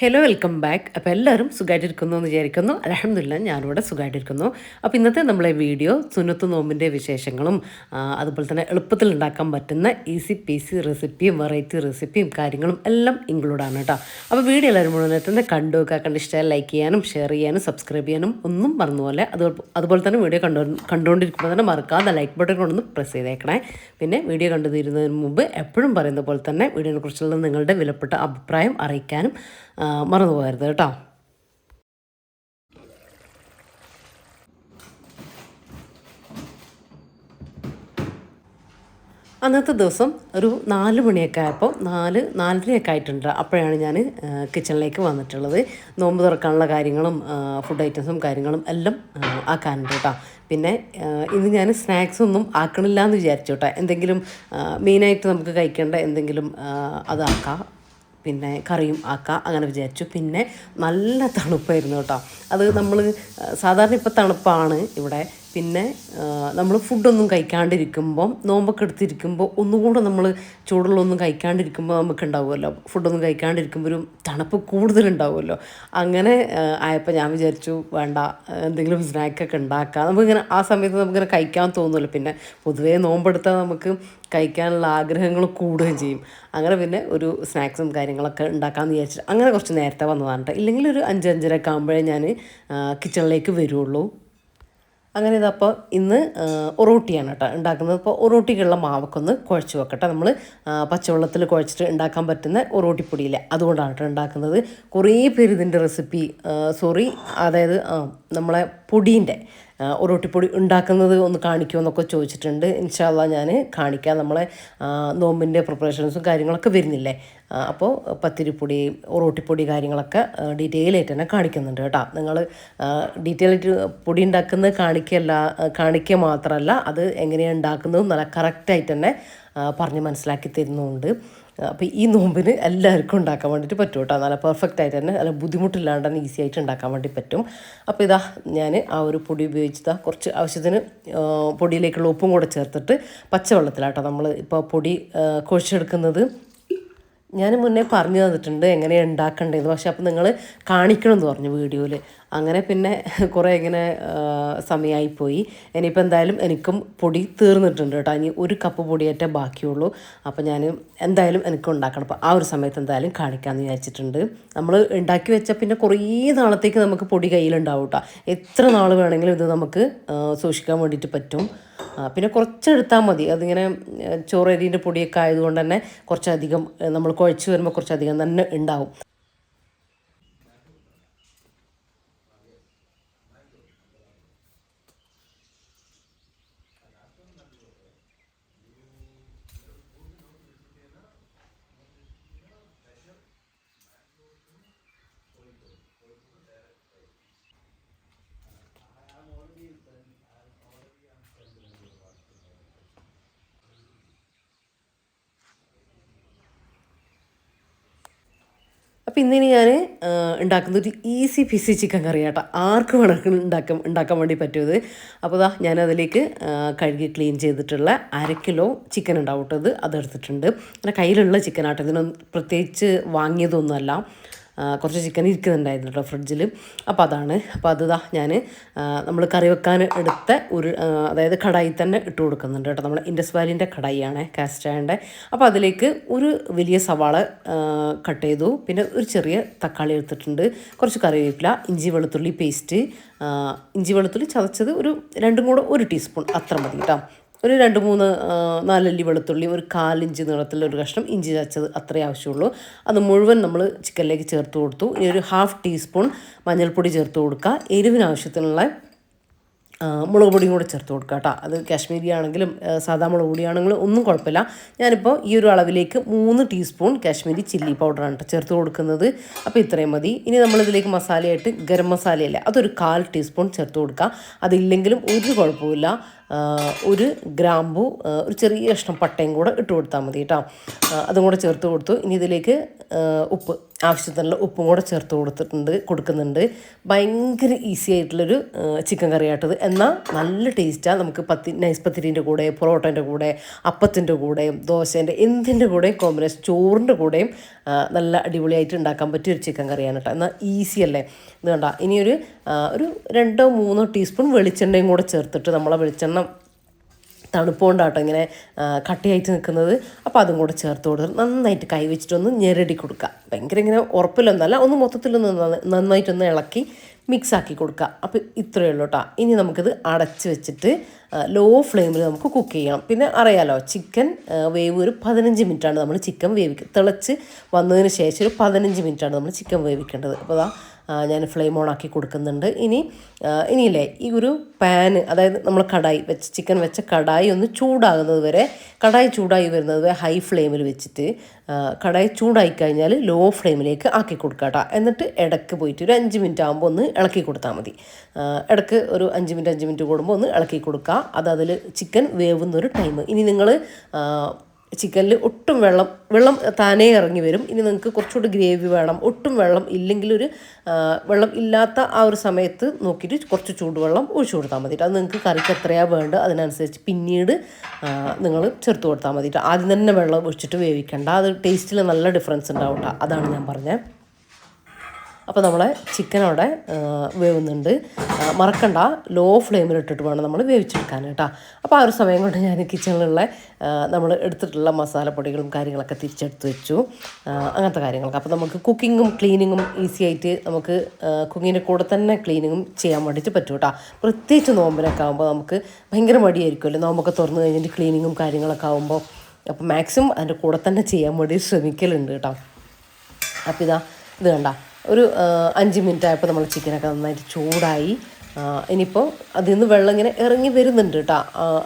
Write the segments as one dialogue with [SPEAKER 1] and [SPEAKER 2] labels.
[SPEAKER 1] Hello welcome back അപ്പോൾ എല്ലാവരും സുഖമായിട്ടിരിക്കുന്നു എന്ന് വിചാരിക്കുന്നു. അലഹമില്ല ഞാനിവിടെ സുഖമായിട്ടിരിക്കുന്നു അപ്പോൾ ഇന്നത്തെ നമ്മളെ വീഡിയോ സുന്നത്ത് നോമ്പിന്റെ വിശേഷങ്ങളും അതുപോലെ തന്നെ എളുപ്പത്തിൽ ഉണ്ടാക്കാൻ പറ്റുന്ന ഈസി പീസി റെസിപ്പിയും വെറൈറ്റി റെസിപ്പിയും കാര്യങ്ങളും എല്ലാം ഇൻക്ലൂഡാണ് കേട്ടോ. അപ്പോൾ വീഡിയോ എല്ലാവരും മുഴുവൻ തന്നെ കണ്ടു വെക്കുക കണ്ട് ഇഷ്ടമായി ലൈക്ക് ചെയ്യാനും ഷെയർ ചെയ്യാനും സബ്സ്ക്രൈബ് ചെയ്യാനും ഒന്നും മറന്നുപോലെ അത് അതുപോലെ തന്നെ വീഡിയോ കണ്ടു കണ്ടുകൊണ്ടിരിക്കുമ്പോൾ തന്നെ മറക്കാതെ ലൈക്ക് ബട്ടൺ കൊണ്ടൊന്ന് പ്രസ് ചെയ്തേക്കണേ. പിന്നെ വീഡിയോ കണ്ടു തീരുന്നതിന് മുമ്പ് എപ്പോഴും പറയുന്ന പോലെ തന്നെ വീഡിയോനെ കുറിച്ചുള്ള നിങ്ങളുടെ വിലപ്പെട്ട അഭിപ്രായം അറിയിക്കാനും മറന്നു പോകരുത് കേട്ടോ. അന്നത്തെ ദിവസം ഒരു നാല് മണിയൊക്കെ ആയപ്പോൾ നാല് നാലരയൊക്കെ ആയിട്ടുണ്ട്. അപ്പോഴാണ് ഞാൻ കിച്ചണിലേക്ക് വന്നിട്ടുള്ളത്. നോമ്പ് തുറക്കാനുള്ള കാര്യങ്ങളും ഫുഡ് ഐറ്റംസും കാര്യങ്ങളും എല്ലാം ആക്കാനുണ്ട് കേട്ടോ. പിന്നെ ഇന്ന് ഞാൻ സ്നാക്സ് ഒന്നും ആക്കണില്ല എന്ന് വിചാരിച്ചു കേട്ടോ. എന്തെങ്കിലും മെയിനായിട്ട് നമുക്ക് കഴിക്കേണ്ട എന്തെങ്കിലും അതാക്കാം പിന്നെ കറിയും ആക്കാം അങ്ങനെ വിചാരിച്ചു. പിന്നെ നല്ല തണുപ്പായിരുന്നു കേട്ടോ. അത് നമ്മൾ സാധാരണ ഇപ്പോൾ തണുപ്പാണ് ഇവിടെ. പിന്നെ നമ്മൾ ഫുഡൊന്നും കഴിക്കാണ്ടിരിക്കുമ്പം നോമ്പൊക്കെ എടുത്തിരിക്കുമ്പോൾ ഒന്നുകൂടെ നമ്മൾ ചൂടുള്ളൊന്നും കഴിക്കാണ്ടിരിക്കുമ്പോൾ നമുക്ക് ഉണ്ടാവുമല്ലോ ഫുഡൊന്നും കഴിക്കാണ്ടിരിക്കുമ്പോൾ ഒരു തണുപ്പ് കൂടുതലുണ്ടാവുമല്ലോ. അങ്ങനെ ആയപ്പോൾ ഞാൻ വിചാരിച്ചു വേണ്ട എന്തെങ്കിലും സ്നാക്കൊക്കെ ഉണ്ടാക്കാം. നമുക്കിങ്ങനെ ആ സമയത്ത് നമുക്കിങ്ങനെ കഴിക്കാൻ തോന്നുമല്ലോ. പിന്നെ പൊതുവേ നോമ്പെടുത്താൽ നമുക്ക് കഴിക്കാനുള്ള ആഗ്രഹങ്ങൾ കൂടുകയും ചെയ്യും. അങ്ങനെ പിന്നെ ഒരു സ്നാക്സും കാര്യങ്ങളൊക്കെ ഉണ്ടാക്കാമെന്ന് വിചാരിച്ചിട്ട് അങ്ങനെ കുറച്ച് നേരത്തെ വന്നതാണ് ഇല്ലെങ്കിൽ ഒരു അഞ്ച് അഞ്ചരയൊക്കെ ആകുമ്പോഴേ ഞാൻ കിച്ചണിലേക്ക് വരുള്ളൂ. അങ്ങനെ ഇതപ്പോൾ ഇന്ന് ഒറോട്ടിയാണ് കേട്ടോ ഉണ്ടാക്കുന്നത്. അപ്പോൾ ഒറോട്ടിക്കുള്ള മാവൊക്കെ ഒന്ന് കുഴച്ച് വെക്കട്ടെ. നമ്മൾ പച്ചവെള്ളത്തിൽ കുഴച്ചിട്ട് ഉണ്ടാക്കാൻ പറ്റുന്ന ഒറോട്ടിപ്പൊടിയില്ലേ അതുകൊണ്ടാണ് കേട്ടോ ഉണ്ടാക്കുന്നത്. കുറേ പേര് ഇതിന്റെ റെസിപ്പി സോറി അതായത് നമ്മളെ പൊടീന്റെ ഒറോട്ടിപ്പൊടി ഉണ്ടാക്കുന്നത് ഒന്ന് കാണിക്കുമോ എന്നൊക്കെ ചോദിച്ചിട്ടുണ്ട്. ഇൻഷാല്ല ഞാൻ കാണിക്കാം. നമ്മളെ നോമ്പിന്റെ പ്രിപ്പറേഷൻസും കാര്യങ്ങളൊക്കെ വരുന്നില്ലേ? അപ്പോൾ പത്തിരിപ്പൊടി ഒറോട്ടിപ്പൊടി കാര്യങ്ങളൊക്കെ ഡീറ്റെയിൽ ആയിട്ട് തന്നെ കാണിക്കുന്നുണ്ട് കേട്ടോ. നിങ്ങൾ ഡീറ്റെയിൽ ആയിട്ട് പൊടി ഉണ്ടാക്കുന്നത് കാണിക്കല്ല കാണിക്കുക മാത്രമല്ല അത് എങ്ങനെയാണ് ഉണ്ടാക്കുന്നതും നല്ല കറക്റ്റായിട്ട് തന്നെ പറഞ്ഞ് മനസ്സിലാക്കി തരുന്നുണ്ട്. അപ്പോൾ ഈ നോമ്പിന് എല്ലാവർക്കും ഉണ്ടാക്കാൻ വേണ്ടിയിട്ട് പറ്റും കേട്ടോ. നല്ല പെർഫെക്റ്റ് ആയിട്ട് തന്നെ നല്ല ബുദ്ധിമുട്ടില്ലാണ്ട് തന്നെ ഈസി ആയിട്ട് ഉണ്ടാക്കാൻ വേണ്ടി പറ്റും. അപ്പോൾ ഇതാ ഞാൻ ആ ഒരു പൊടി ഉപയോഗിച്ചതാ. കുറച്ച് ആവശ്യത്തിന് പൊടിയിലേക്കുള്ള ഉപ്പും കൂടെ ചേർത്തിട്ട് പച്ചവെള്ളത്തിലാട്ടോ നമ്മൾ ഇപ്പോൾ പൊടി കുഴച്ചെടുക്കുന്നത്. ഞാൻ മുന്നേ പറഞ്ഞു തന്നിട്ടുണ്ട് എങ്ങനെയാണ് ഉണ്ടാക്കേണ്ടത് പക്ഷേ അപ്പോൾ നിങ്ങൾ കാണിക്കണമെന്ന് പറഞ്ഞു വീഡിയോയിൽ അങ്ങനെ പിന്നെ കുറേ ഇങ്ങനെ സമയമായിപ്പോയി ഇനിയിപ്പോൾ എന്തായാലും എനിക്കും പൊടി തീർന്നിട്ടുണ്ട് കേട്ടോ. ഇനി ഒരു കപ്പ് പൊടിയേറ്റേ ബാക്കിയുള്ളൂ. അപ്പോൾ ഞാൻ എന്തായാലും എനിക്ക് ഉണ്ടാക്കണം. അപ്പോൾ ആ ഒരു സമയത്ത് എന്തായാലും കാണിക്കാമെന്ന് വിചാരിച്ചിട്ടുണ്ട്. നമ്മൾ ഉണ്ടാക്കി വെച്ച പിന്നെ കുറേ നാളത്തേക്ക് നമുക്ക് പൊടി കയ്യിലുണ്ടാവും കേട്ടോ. എത്ര നാൾ വേണമെങ്കിലും ഇത് നമുക്ക് സൂക്ഷിക്കാൻ വേണ്ടിയിട്ട് പറ്റും. പിന്നെ കുറച്ചെടുത്താൽ മതി. അതിങ്ങനെ ചോറരീന്റെ പൊടിയൊക്കെ ആയതുകൊണ്ട് തന്നെ കുറച്ചധികം നമ്മൾ കുഴച്ച് വരുമ്പോൾ കുറച്ചധികം തന്നെ ഉണ്ടാവും. അപ്പോൾ ഇന്നിനി ഞാൻ ഉണ്ടാക്കുന്നത് ഒരു ഈസി പിസി ചിക്കൻ കറി കേട്ടോ ആർക്ക് വേണമെങ്കിലും ഉണ്ടാക്കാൻ ഉണ്ടാക്കാൻ വേണ്ടി പറ്റുന്നത് അപ്പോൾ ഇതാ ഞാൻ അതിലേക്ക് കഴുകി ക്ലീൻ ചെയ്തിട്ടുള്ള അര കിലോ ചിക്കൻ ഉണ്ടാവും കേട്ടോ അതെടുത്തിട്ടുണ്ട്. എന്റെ കയ്യിലുള്ള ചിക്കൻ ആട്ടോ. ഇതിനൊന്നും പ്രത്യേകിച്ച് വാങ്ങിയതൊന്നുമല്ല. കുറച്ച് ചിക്കൻ ഇരിക്കുന്നുണ്ടായിരുന്നു കേട്ടോ ഫ്രിഡ്ജിൽ അപ്പോൾ അതാണ്. അപ്പോൾ അത് ഇതാ ഞാൻ നമ്മൾ കറി വെക്കാൻ എടുത്ത ഒരു അതായത് കടായി തന്നെ ഇട്ട് കൊടുക്കുന്നുണ്ട് കേട്ടോ. നമ്മൾ ഇൻഡസ് വാലിന്റെ കടായിയാണ് കാസ്റ്റായന്റെ അപ്പോൾ അതിലേക്ക് ഒരു വലിയ സവാള കട്ട് ചെയ്തു. പിന്നെ ഒരു ചെറിയ തക്കാളി എടുത്തിട്ടുണ്ട്. കുറച്ച് കറിവേപ്പില ഇഞ്ചി വെളുത്തുള്ളി പേസ്റ്റ് ഇഞ്ചി വെളുത്തുള്ളി ചതച്ചത് ഒരു രണ്ടും കൂടെ ഒരു ടീസ്പൂൺ അത്ര മതി കേട്ടോ. ഒരു രണ്ട് മൂന്ന് നാലല്ലി വെളുത്തുള്ളി ഒരു കാലിഞ്ച് നീളത്തിലുള്ള ഒരു കഷ്ണം ഇഞ്ചി ചതച്ചത് അത്രേ ആവശ്യമുള്ളൂ. അത് മുഴുവൻ നമ്മൾ ചിക്കനിലേക്ക് ചേർത്ത് കൊടുത്തു. ഇനി ഒരു ഹാഫ് ടീസ്പൂൺ മഞ്ഞൾപ്പൊടി ചേർത്ത് കൊടുക്കുക. എരിവിന് ആവശ്യത്തിനുള്ള ആ, മുളക് പൊടിയും കൂടെ ചേർത്ത് കൊടുക്കുക കേട്ടോ. അത് കാശ്മീരി ആണെങ്കിലും സാധാ മുളക് പൊടിയാണെങ്കിലും ഒന്നും കുഴപ്പമില്ല. ഞാനിപ്പോൾ ഈ ഒരു അളവിലേക്ക് മൂന്ന് ടീസ്പൂൺ കാശ്മീരി ചില്ലി പൗഡറാണ് കേട്ടോ ചേർത്ത് കൊടുക്കുന്നത്. അപ്പോൾ ഇത്രയും മതി. ഇനി നമ്മളിതിലേക്ക് മസാലയായിട്ട് ഗരം മസാലയല്ലേ അതൊരു കാൽ ടീസ്പൂൺ ചേർത്ത് കൊടുക്കുക. അതില്ലെങ്കിലും ഒരു കുഴപ്പമില്ല ഒരു ഗ്രാമ്പു ഒരു ചെറിയ കഷ്ണം പട്ടയും കൂടെ ഇട്ട് കൊടുത്താൽ മതി കേട്ടോ. അതും കൂടെ ചേർത്ത് കൊടുത്തു. ഇനി ഇതിലേക്ക് ഉപ്പ് ആവശ്യത്തിനുള്ള ഉപ്പും കൂടെ ചേർത്ത് കൊടുത്തിട്ടുണ്ട് കൊടുക്കുന്നുണ്ട്. ഭയങ്കര ഈസി ആയിട്ടുള്ളൊരു ചിക്കൻ കറി ആയിട്ടത് എന്നാൽ നല്ല ടേസ്റ്റാണ് നമുക്ക് പത്തി നൈസ് പത്തിരിന്റെ കൂടെ പൊറോട്ടേന്റെ കൂടെ അപ്പത്തിന്റെ കൂടെയും ദോശേന്റെ എന്തിന്റെ കൂടെയും കോമ്പിനേഷൻ ചോറിന്റെ കൂടെയും നല്ല അടിപൊളിയായിട്ട് ഉണ്ടാക്കാൻ പറ്റിയ ഒരു ചിക്കൻ കറിയാണ് കേട്ടോ എന്നാൽ ഈസി അല്ലേ? ഇത് കണ്ട ഇനിയൊരു ഒരു രണ്ടോ മൂന്നോ ടീസ്പൂൺ വെളിച്ചെണ്ണയും കൂടെ ചേർത്തിട്ട് നമ്മളെ വെളിച്ചെണ്ണ തണുപ്പുകൊണ്ടാട്ടോ ഇങ്ങനെ കട്ടിയായിട്ട് നിൽക്കുന്നത്. അപ്പോൾ അതും കൂടെ ചേർത്ത് കൊടുത്ത് നന്നായിട്ട് കൈ വെച്ചിട്ടൊന്ന് ഞെരടി കൊടുക്കുക ഭയങ്കര ഇങ്ങനെ ഉറപ്പിലൊന്നല്ല ഒന്ന് മൊത്തത്തിലൊന്ന് നന്ന- നന്നായിട്ടൊന്ന് ഇളക്കി മിക്സ് ആക്കി കൊടുക്കുക. അപ്പോൾ ഇത്രയേ ഉള്ളൂ കേട്ടോ. ഇനി നമുക്കിത് അടച്ച് വെച്ചിട്ട് ലോ ഫ്ലെയിമിൽ നമുക്ക് കുക്ക് ചെയ്യണം പിന്നെ അറിയാലോ ചിക്കൻ വേവ് ഒരു പതിനഞ്ച് മിനിറ്റാണ് നമ്മൾ ചിക്കൻ വേവിക്കുക തിളച്ച് വന്നതിന് ശേഷം ഒരു പതിനഞ്ച് മിനിറ്റാണ് നമ്മൾ ചിക്കൻ വേവിക്കേണ്ടത്. അപ്പോൾ അതാ ഞാൻ ഫ്ലെയിം ഓൺ ആക്കി കൊടുക്കുന്നുണ്ട്. ഇനി ഇനിയില്ലേ ഈ ഒരു പാന് അതായത് നമ്മൾ കടായി വെച്ച് ചിക്കൻ വെച്ച കടായി ഒന്ന് ചൂടാകുന്നത് വരെ കടായി ചൂടായി വരുന്നത് വരെ ഹൈ ഫ്ലെയിമിൽ വെച്ചിട്ട് കടായി ചൂടായി കഴിഞ്ഞാൽ ലോ ഫ്ലെയിമിലേക്ക് ആക്കി കൊടുക്കുക കേട്ടോ എന്നിട്ട് ഇടയ്ക്ക് പോയിട്ട് ഒരു അഞ്ച് മിനിറ്റ് ആകുമ്പോൾ ഒന്ന് ഇളക്കി കൊടുത്താൽ മതി. ഇടയ്ക്ക് ഒരു അഞ്ച് മിനിറ്റ് അഞ്ച് മിനിറ്റ് കൂടുമ്പോൾ ഒന്ന് ഇളക്കി കൊടുക്കുക അത് അതിൽ ചിക്കൻ വേവുന്നൊരു ടൈം ഇനി നിങ്ങൾ ചിക്കനിൽ ഒട്ടും വെള്ളം വെള്ളം താനേ ഇറങ്ങി വരും. ഇനി നിങ്ങൾക്ക് കുറച്ചുകൂടി ഗ്രേവി വേണം. ഒട്ടും വെള്ളം ഇല്ലെങ്കിൽ ഒരു വെള്ളം ഇല്ലാത്ത ആ ഒരു സമയത്ത് നോക്കിയിട്ട് കുറച്ച് ചൂടുവെള്ളം ഒഴിച്ചു കൊടുത്താൽ മതി അത് നിങ്ങൾക്ക് കറിക്ക് എത്രയാണ് വേണ്ടത് അതിനനുസരിച്ച് പിന്നീട് നിങ്ങൾ ചേർത്ത് കൊടുത്താൽ മതി ആദ്യം തന്നെ വെള്ളം ഒഴിച്ചിട്ട് വേവിക്കേണ്ട. അത് ടേസ്റ്റിൽ നല്ല ഡിഫറൻസ് ഉണ്ടാവും. അതാണ് ഞാൻ പറഞ്ഞത് അപ്പോൾ നമ്മളെ ചിക്കൻ അവിടെ വേവുന്നുണ്ട്. മറക്കണ്ട ലോ ഫ്ലെയിമിൽ ഇട്ടിട്ട് വേണം നമ്മൾ വേവിച്ചെടുക്കാൻ കേട്ടോ. അപ്പോൾ ആ ഒരു സമയം കൊണ്ട് ഞാൻ കിച്ചണിലുള്ള നമ്മൾ എടുത്തിട്ടുള്ള മസാലപ്പൊടികളും കാര്യങ്ങളൊക്കെ തിരിച്ചെടുത്ത് വെച്ചു. അങ്ങനത്തെ കാര്യങ്ങളൊക്കെ. അപ്പോൾ നമുക്ക് കുക്കിങ്ങും ക്ലീനിങ്ങും ഈസി ആയിട്ട് നമുക്ക് കുക്കിങ്ങിന്റെ കൂടെ തന്നെ ക്ലീനിങ്ങും ചെയ്യാൻ വേണ്ടിയിട്ട് പറ്റും കേട്ടോ. പ്രത്യേകിച്ച് നോമ്പിനൊക്കെ ആകുമ്പോൾ നമുക്ക് ഭയങ്കര മടിയായിരിക്കുമല്ലോ നോമ്പൊക്കെ തുറന്നു കഴിഞ്ഞിട്ട് ക്ലീനിങ്ങും കാര്യങ്ങളൊക്കെ ആകുമ്പോൾ അപ്പോൾ മാക്സിമം അതിന്റെ കൂടെ തന്നെ ചെയ്യാൻ വേണ്ടി ശ്രമിക്കലുണ്ട് കേട്ടോ. അപ്പോൾ ഇതാ ഇത് കണ്ട. ഒരു അഞ്ച് മിനിറ്റ് ആയപ്പോൾ നമ്മൾ ചിക്കനൊക്കെ നന്നായിട്ട് ചൂടായി. ഇനിയിപ്പോൾ അതിൽ നിന്ന് വെള്ളം ഇങ്ങനെ ഇറങ്ങി വരുന്നുണ്ട് കേട്ടോ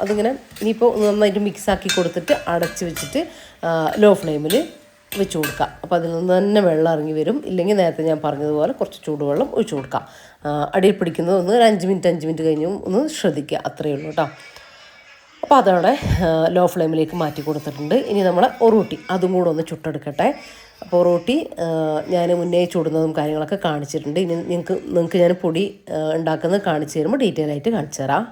[SPEAKER 1] അതിങ്ങനെ ഇനിയിപ്പോൾ നന്നായിട്ട് മിക്സാക്കി കൊടുത്തിട്ട് അടച്ച് വെച്ചിട്ട് ലോ ഫ്ലെയിമിൽ വെച്ച് കൊടുക്കുക അപ്പോൾ അതിൽ നിന്ന് തന്നെ വെള്ളം ഇറങ്ങി വരും. ഇല്ലെങ്കിൽ നേരത്തെ ഞാൻ പറഞ്ഞതുപോലെ കുറച്ച് ചൂടുവെള്ളം ഒഴിച്ചു കൊടുക്കാം. അടിയിൽ പിടിക്കുന്നത് ഒന്ന് ഒരു അഞ്ച് മിനിറ്റ് അഞ്ച് മിനിറ്റ് കഴിഞ്ഞ് ഒന്ന് ശ്രദ്ധിക്കുക. അത്രയേ ഉള്ളൂ കേട്ടോ അപ്പോൾ അതവിടെ ലോ ഫ്ലെയിമിലേക്ക് മാറ്റി കൊടുത്തിട്ടുണ്ട്. ഇനി നമ്മൾ ഒറൂട്ടി അതും കൂടെ ഒന്ന് ചുട്ടെടുക്കട്ടെ. അപ്പോൾ ഒറൂട്ടി ഞാൻ മുന്നേ ചൂടുന്നതും കാര്യങ്ങളൊക്കെ കാണിച്ചിട്ടുണ്ട്. ഇനി നിങ്ങൾക്ക് നിങ്ങൾക്ക് ഞാൻ പൊടി ഉണ്ടാക്കുന്നത് കാണിച്ചു തരുമ്പോൾ ഡീറ്റെയിൽ ആയിട്ട് കാണിച്ചു തരാം.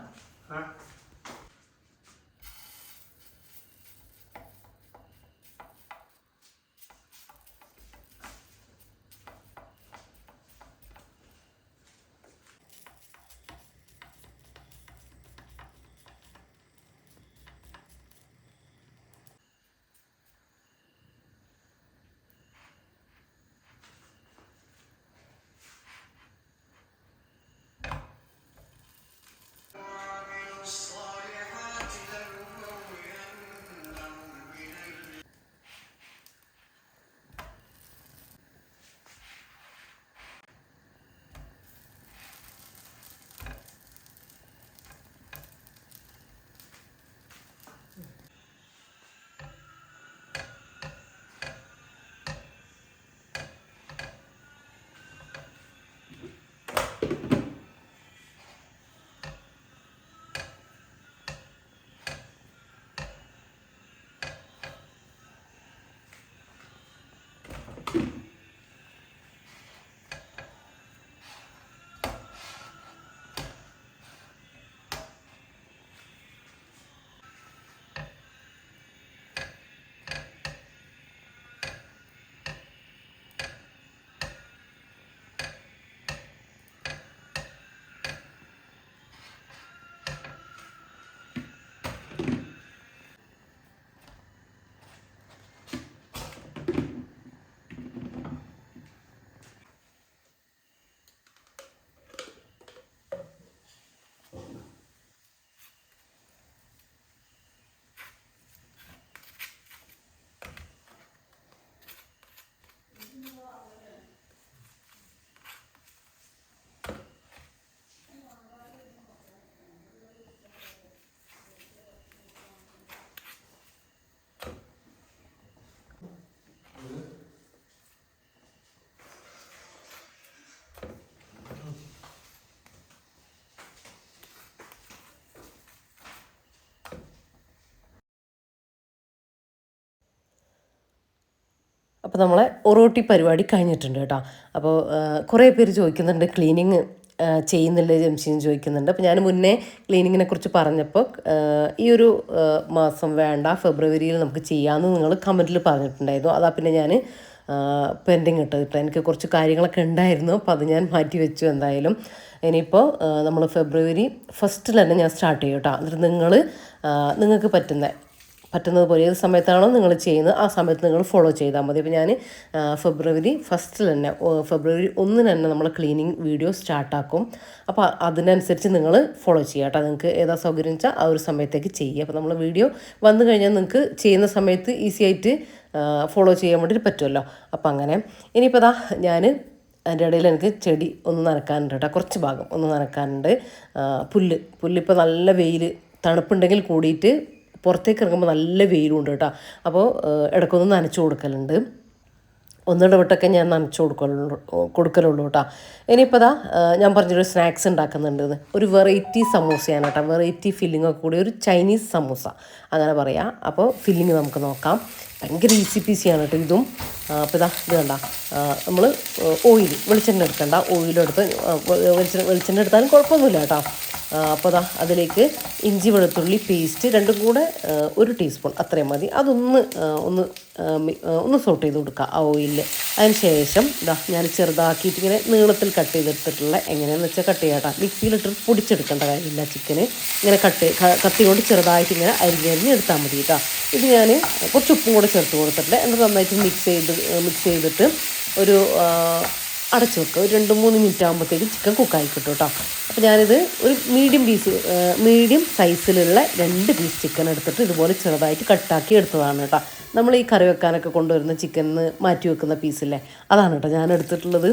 [SPEAKER 1] അപ്പോൾ നമ്മളെ ഒറോട്ടി പരിപാടി കഴിഞ്ഞിട്ടുണ്ട് കേട്ടോ. അപ്പോൾ കുറേ പേര് ചോദിക്കുന്നുണ്ട് ക്ലീനിങ് ചെയ്യുന്നില്ല ജംഷീൻ ചോദിക്കുന്നുണ്ട്. അപ്പോൾ ഞാൻ മുന്നേ ക്ലീനിങ്ങിനെ കുറിച്ച് പറഞ്ഞപ്പോൾ ഈ ഒരു മാസം വേണ്ട ഫെബ്രുവരിയിൽ നമുക്ക് ചെയ്യാമെന്ന് നിങ്ങൾ കമന്റിൽ പറഞ്ഞിട്ടുണ്ടായിരുന്നു. അതാ പിന്നെ ഞാൻ പെൻഡിങ് ഇട്ടത്. ഇപ്പം എനിക്ക് കുറച്ച് കാര്യങ്ങളൊക്കെ ഉണ്ടായിരുന്നു. അപ്പോൾ അത് ഞാൻ മാറ്റി വെച്ചു എന്തായാലും. ഇനിയിപ്പോൾ നമ്മൾ ഫെബ്രുവരി ഫസ്റ്റിൽ തന്നെ ഞാൻ സ്റ്റാർട്ട് ചെയ്യും കേട്ടോ. എന്നിട്ട് നിങ്ങൾ നിങ്ങൾക്ക് പറ്റുന്ന പറ്റുന്നത് പോലെ ഏത് സമയത്താണോ നിങ്ങൾ ചെയ്യുന്നത് ആ സമയത്ത് നിങ്ങൾ ഫോളോ ചെയ്താൽ മതി. അപ്പോൾ ഞാൻ ഫെബ്രുവരി ഫസ്റ്റിൽ തന്നെ ഫെബ്രുവരി ഒന്നിന് തന്നെ നമ്മൾ ക്ലീനിങ് വീഡിയോ സ്റ്റാർട്ടാക്കും അപ്പോൾ അതിനനുസരിച്ച് നിങ്ങൾ ഫോളോ ചെയ്യുക കേട്ടോ. നിങ്ങൾക്ക് ഏതാ സൗകര്യം വെച്ചാൽ ആ ഒരു സമയത്തേക്ക് ചെയ്യുക. അപ്പോൾ നമ്മൾ വീഡിയോ വന്നു കഴിഞ്ഞാൽ നിങ്ങൾക്ക് ചെയ്യുന്ന സമയത്ത് ഈസി ആയിട്ട് ഫോളോ ചെയ്യാൻ വേണ്ടിയിട്ട് പറ്റുമല്ലോ. അപ്പോൾ അങ്ങനെ. ഇനിയിപ്പോൾ അതാ ഞാൻ അതിന്റെ ഇടയിൽ എനിക്ക് ചെടി ഒന്ന് നനക്കാനുണ്ട് കേട്ടോ. കുറച്ച് ഭാഗം ഒന്ന് നനക്കാനുണ്ട്. പുല്ല്. പുല്ലിപ്പോൾ നല്ല വെയിൽ തണുപ്പുണ്ടെങ്കിൽ കൂടിയിട്ട് പുറത്തേക്ക് ഇറങ്ങുമ്പോൾ നല്ല വെയിലുണ്ട് കേട്ടോ. അപ്പോൾ ഇടയ്ക്കൊന്ന് നനച്ചു കൊടുക്കലുണ്ട്. ഒന്നിടവിട്ടൊക്കെ ഞാൻ നനച്ചു കൊടുക്കലുള്ളൂ കൊടുക്കലുള്ളൂ കേട്ടോ. ഇനിയിപ്പോൾ ആ, ഞാൻ പറഞ്ഞൊരു സ്നാക്സ് ഉണ്ടാക്കുന്നുണ്ട്. ഒരു വെറൈറ്റി സമൂസയാണ് കേട്ടോ. വെറൈറ്റി ഫില്ലിംഗ് ഒക്കെ കൂടി ഒരു ചൈനീസ് സമൂസ അങ്ങനെ പറയാം. അപ്പോൾ ഫില്ലിങ് നമുക്ക് നോക്കാം. ഭയങ്കര ഈസി പീസിയാണ് കേട്ടോ ഇതും. അപ്പോൾ ഇതാ ഇത് കണ്ട. നമ്മൾ ഓയിൽ വെളിച്ചെണ്ണ എടുക്കണ്ട. ഓയിലെടുത്ത് വെളിച്ചെണ്ണ എടുത്താലും കുഴപ്പമൊന്നുമില്ല കേട്ടോ. അപ്പോൾ അതാ അതിലേക്ക് ഇഞ്ചി വെളുത്തുള്ളി പേസ്റ്റ് രണ്ടും കൂടെ ഒരു ടീസ്പൂൺ അത്രയും മതി. അതൊന്ന് ഒന്ന് ഒന്ന് സോട്ട് ചെയ്ത് കൊടുക്കുക ആ ഓയിലിൽ അതിന് ശേഷം ഇതാ ഞാൻ ചെറുതാക്കിയിട്ട് ഇങ്ങനെ നീളത്തിൽ കട്ട് ചെയ്തെടുത്തിട്ടുള്ള എങ്ങനെയാണെന്ന് വെച്ചാൽ കട്ട് ചെയ്യാട്ടാ മിക്സിയിലിട്ട് പൊടിച്ചെടുക്കേണ്ട കാര്യമില്ല ചിക്കന് ഇങ്ങനെ കട്ട് കത്തി കൊണ്ട് ചെറുതായിട്ട് ഇങ്ങനെ അരിഞ്ഞരിഞ്ഞ് എടുത്താൽ മതി കേട്ടോ ഇത് ഞാൻ കുറച്ച് ഉപ്പും കൂടെ ചേർത്ത് കൊടുത്തിട്ടുണ്ട് എന്നിട്ട് നന്നായിട്ട് മിക്സ് ചെയ്ത് മിക്സ് ചെയ്തിട്ട് ഒരു അടച്ചു വെക്കുക. ഒരു രണ്ട് മൂന്ന് മിനിറ്റ് ആകുമ്പോഴത്തേക്ക് ചിക്കൻ കുക്കായി കിട്ടും കേട്ടോ അപ്പോൾ ഞാനിത് ഒരു മീഡിയം പീസ് മീഡിയം സൈസിലുള്ള രണ്ട് പീസ് ചിക്കൻ എടുത്തിട്ട് ഇതുപോലെ ചെറുതായിട്ട് കട്ടാക്കി എടുത്തതാണ് കേട്ടോ നമ്മൾ ഈ കറി വെക്കാനൊക്കെ കൊണ്ടുവരുന്ന ചിക്കനിന്ന് മാറ്റി വെക്കുന്ന പീസില്ലേ അതാണ് കേട്ടോ ഞാൻ എടുത്തിട്ടുള്ളത്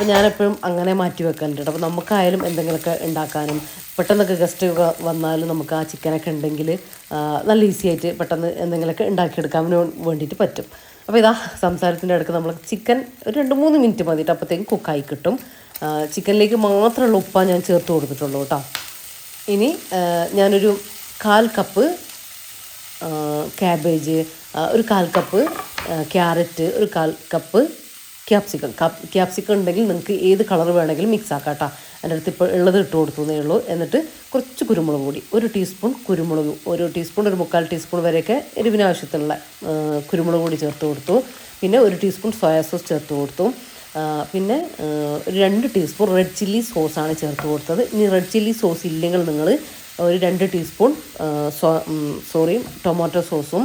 [SPEAKER 1] അപ്പോൾ ഞാനെപ്പോഴും അങ്ങനെ മാറ്റി വെക്കാറുണ്ട് അപ്പോൾ നമുക്കായാലും എന്തെങ്കിലുമൊക്കെ ഉണ്ടാക്കാനും പെട്ടെന്നൊക്കെ ഗസ്റ്റ് വന്നാലും നമുക്ക് ആ ചിക്കനൊക്കെ ഉണ്ടെങ്കിൽ നല്ല ഈസി ആയിട്ട് പെട്ടെന്ന് എന്തെങ്കിലുമൊക്കെ ഉണ്ടാക്കിയെടുക്കാൻ വേണ്ടിയിട്ട് പറ്റും. അപ്പോൾ ഇതാ സംസാരത്തിന്റെ ഇടയ്ക്ക് നമ്മൾ ചിക്കൻ ഒരു രണ്ട് മൂന്ന് മിനിറ്റ് മതിയിട്ട് അപ്പോഴത്തേക്കും കുക്കായി കിട്ടും. ചിക്കനിലേക്ക് മാത്രമുള്ള ഉപ്പാണ് ഞാൻ ചേർത്ത് കൊടുത്തിട്ടുള്ളൂ കേട്ടോ ഇനി ഞാനൊരു കാൽ കപ്പ് ക്യാബേജ് ഒരു കാൽ കപ്പ് ക്യാരറ്റ് ഒരു കാൽ കപ്പ് ക്യാപ്സിക്കം ക്യാപ്സിക്കം ഉണ്ടെങ്കിൽ നിങ്ങൾക്ക് ഏത് കളർ വേണമെങ്കിലും മിക്സ് ആക്കാം കേട്ടോ എന്റെ അടുത്ത് ഇപ്പോൾ ഉള്ളത് ഇട്ട് കൊടുക്കുന്നേ ഉള്ളൂ. എന്നിട്ട് കുറച്ച് കുരുമുളക് പൊടി ഒരു ടീസ്പൂൺ കുരുമുളക് ഒരു ടീസ്പൂൺ ഒരു മുക്കാൽ ടീസ്പൂൺ വരെയൊക്കെ എരിവിന് ആവശ്യത്തിനുള്ള ആ, കുരുമുളക് പൊടി ചേർത്ത് കൊടുത്തു. പിന്നെ ഒരു ടീസ്പൂൺ സോയാ സോസ് ചേർത്ത് കൊടുത്തു. പിന്നെ ഒരു രണ്ട് ടീസ്പൂൺ റെഡ് ചില്ലി സോസാണ് ചേർത്ത് കൊടുത്തത്. ഇനി റെഡ് ചില്ലി സോസ് ഇല്ലെങ്കിൽ നിങ്ങൾ ഒരു രണ്ട് ടീസ്പൂൺ സോറി ടൊമാറ്റോ സോസും